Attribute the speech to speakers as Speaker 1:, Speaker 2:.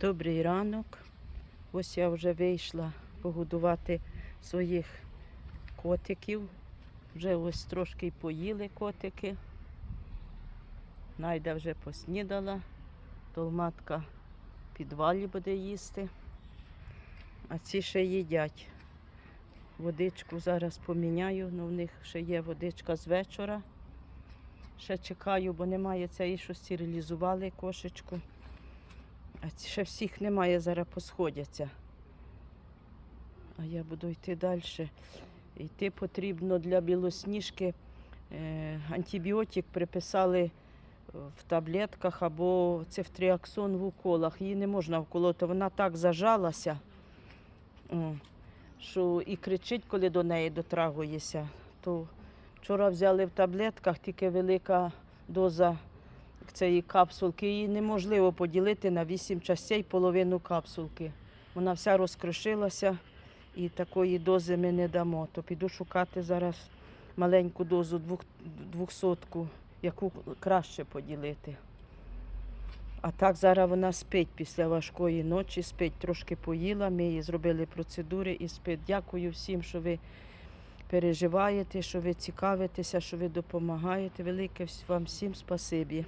Speaker 1: Добрий ранок. Ось я вже вийшла погодувати своїх котиків. Вже ось трошки поїли котики. Найда вже поснідала. Толматка в підвалі буде їсти. А ці ще їдять. Водичку зараз поміняю, ну в них ще є водичка з вечора. Ще чекаю, бо немає цієї, що стерилізували кошечку. Ще всіх немає, зараз посходяться. А я буду йти далі. Йти потрібно для білосніжки. Е, антибіотик приписали в таблетках або цефтріаксон в уколах. Її не можна вколоти. Вона так зажалася, що і кричить, коли до неї дотрагуєшся. То вчора взяли в таблетках, тільки велика доза цієї капсулки. Її неможливо поділити на 8 частей половину капсулки. Вона вся розкрошилася і такої дози ми не дамо. То піду шукати зараз маленьку дозу двох, двохсотку, яку краще поділити. А так зараз вона спить після важкої ночі, спить, трошки поїла, ми їй зробили процедури і спить. Дякую всім, що ви переживаєте, що ви цікавитеся, що ви допомагаєте. Велике вам всім спасибі.